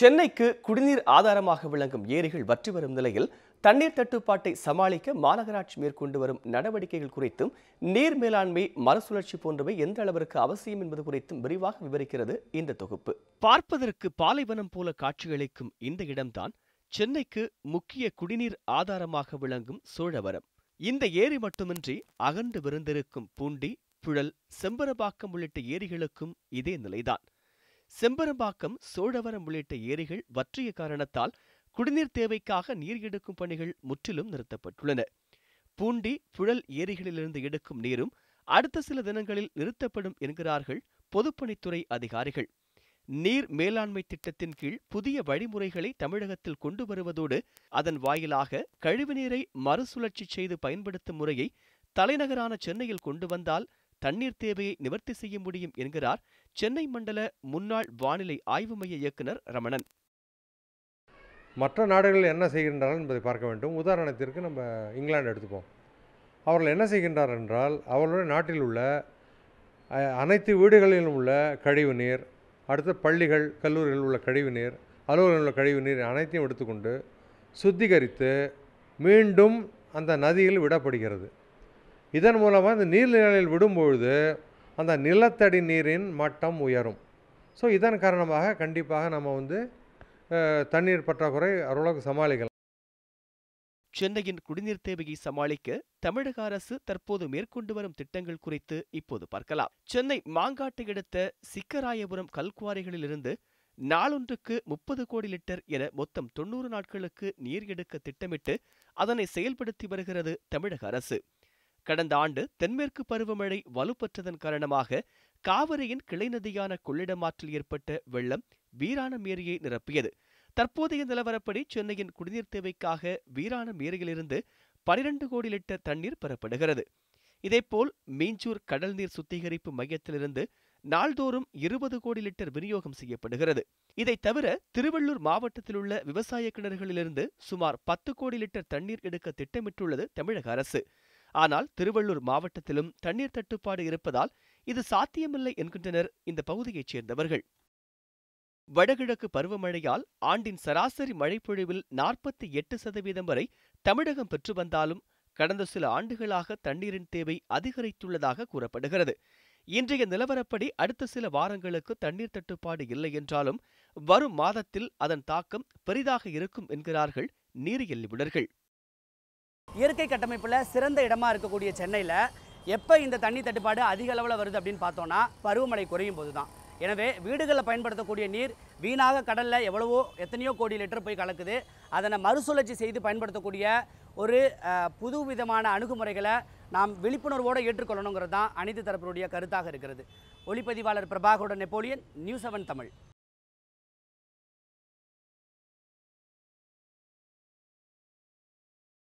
சென்னைக்கு குடிநீர் ஆதாரமாக விளங்கும் ஏரிகள் வற்றி வரும் நிலையில் தண்ணீர் தட்டுப்பாட்டை சமாளிக்க மாநகராட்சி மேற்கொண்டு வரும் நடவடிக்கைகள் குறித்தும் நீர் மேலாண்மை மறுசுழற்சி போன்றவை எந்த அளவிற்கு அவசியம் என்பது குறித்தும் விரிவாக விவரிக்கிறது இந்த தொகுப்பு. பார்ப்பதற்கு பாலைவனம் போல காட்சியளிக்கும் இந்த இடம்தான் சென்னைக்கு முக்கிய குடிநீர் ஆதாரமாக விளங்கும் சோழவரம். இந்த ஏரி மட்டுமின்றி அகன்று விருந்திருக்கும் பூண்டி புழல் செம்பரபாக்கம் உள்ளிட்ட ஏரிகளுக்கும் இதே நிலைதான். செம்பரம்பாக்கம் சோழவரம் உள்ளிட்ட ஏரிகள் வற்றிய காரணத்தால் குடிநீர் தேவைக்காக நீர் எடுக்கும் பணிகள் முற்றிலும் நிறுத்தப்பட்டுள்ளன. பூண்டி புழல் ஏரிகளிலிருந்து எடுக்கும் நீரும் அடுத்த சில தினங்களில் நிறுத்தப்படும் என்கிறார்கள் பொதுப்பணித்துறை அதிகாரிகள். நீர் மேலாண்மை திட்டத்தின் கீழ் புதிய வழிமுறைகளை தமிழகத்தில் கொண்டு வருவதோடு அதன் வாயிலாக கழிவுநீரை மறுசுழற்சி செய்து பயன்படுத்தும் முறையை தலைநகரான சென்னையில் கொண்டு வந்தால் தண்ணீர் தேவையை நிவர்த்தி செய்ய முடியும் என்கிறார் சென்னை மண்டல முன்னாள் வானிலை ஆய்வு மைய இயக்குனர் ரமணன். மற்ற நாடுகள் என்ன செய்கின்றார்கள் என்பதை பார்க்க வேண்டும். உதாரணத்திற்கு நம்ம இங்கிலாந்து எடுத்துப்போம். அவர்கள் என்ன செய்கின்றார் என்றால் அவர்களுடைய நாட்டில் உள்ள அனைத்து வீடுகளிலும் உள்ள கழிவு நீர் அடுத்த பள்ளிகள் கல்லூரிகளில் உள்ள கழிவு நீர் அலுவலகங்களில் உள்ள கழிவு நீர் அனைத்தையும் எடுத்துக்கொண்டு சுத்திகரித்து மீண்டும் அந்த நதியில் விடப்படுகிறது. இதன் மூலமாக இந்த நீர்நிலையில் விடும்பொழுது அந்த நிலத்தடி நீரின் மட்டம் உயரும். ஸோ இதன் காரணமாக கண்டிப்பாக நம்ம வந்து அஹ், தண்ணீர் பற்றாக்குறை ஓரளவுக்கு சமாளிக்கலாம். சென்னையின் குடிநீர் தேவையை சமாளிக்க தமிழக அரசு தற்போது மேற்கொண்டு வரும் திட்டங்கள் குறித்து இப்போது பார்க்கலாம். சென்னை மாங்காட்டை அடுத்த சிக்கராயபுரம் கல்குவாரிகளிலிருந்து நாளொன்றுக்கு முப்பது கோடி லிட்டர் என மொத்தம் தொண்ணூறு நாட்களுக்கு நீர் எடுக்க திட்டமிட்டு அதனை செயல்படுத்தி வருகிறது தமிழக அரசு. கடந்த ஆண்டு தென்மேற்கு பருவமழை வலுப்பெற்றதன் காரணமாக காவிரியின் கிளை நதியான கொள்ளிடமாற்றில் ஏற்பட்ட வெள்ளம் வீராணம் ஏரியை நிரப்பியது. தற்போதைய நிலவரப்படி சென்னையின் குடிநீர் தேவைக்காக வீராணம் ஏரியிலிருந்து பனிரெண்டு கோடி லிட்டர் தண்ணீர் பெறப்படுகிறது. இதேபோல் மீஞ்சூர் கடல் நீர் சுத்திகரிப்பு மையத்திலிருந்து நாள்தோறும் இருபது கோடி லிட்டர் விநியோகம் செய்யப்படுகிறது. இதைத் தவிர திருவள்ளூர் மாவட்டத்தில் உள்ள விவசாய கிணறுகளிலிருந்து சுமார் பத்து கோடி லிட்டர் தண்ணீர் எடுக்க திட்டமிட்டுள்ளது தமிழக அரசு. ஆனால் திருவள்ளூர் மாவட்டத்திலும் தண்ணீர் தட்டுப்பாடு இருப்பதால் இது சாத்தியமில்லை என்கின்றனர் இந்த பகுதியைச் சேர்ந்தவர்கள். வடகிழக்கு பருவமழையால் ஆண்டின் சராசரி மழைப்பொழிவில் நாற்பத்தி எட்டு சதவீதம் வரை தமிழகம் பெற்று வந்தாலும் கடந்த சில ஆண்டுகளாக தண்ணீரின் தேவை அதிகரித்துள்ளதாக கூறப்படுகிறது. இன்றைய நிலவரப்படி அடுத்த சில வாரங்களுக்கு தண்ணீர் தட்டுப்பாடு இல்லை என்றாலும் வரும் மாதத்தில் அதன் தாக்கம் பெரிதாக இருக்கும் என்கிறார்கள் நீரியல் நிபுணர்கள். இயற்கை கட்டமைப்பில் சிறந்த இடமா இருக்கக்கூடிய சென்னையில் எப்போ இந்த தண்ணி தட்டுப்பாடு அதிக அளவில் வருது அப்படின்னு பார்த்தோன்னா பருவமழை குறையும் போது தான் எனவே வீடுகளில் பயன்படுத்தக்கூடிய நீர் வீணாக கடலில் எவ்வளவோ எத்தனையோ கோடி லிட்டர் போய் கலக்குது. அதனை மறுசுழற்சி செய்து பயன்படுத்தக்கூடிய ஒரு புது விதமான அணுகுமுறைகளை நாம் விழிப்புணர்வோடு ஏற்றுக்கொள்ளணுங்கிறது தான் அனைத்து தரப்பினுடைய கருத்தாக இருக்கிறது. ஒளிப்பதிவாளர் பிரபாகருடன் நெப்போலியன் நியூஸ் செவன் தமிழ்.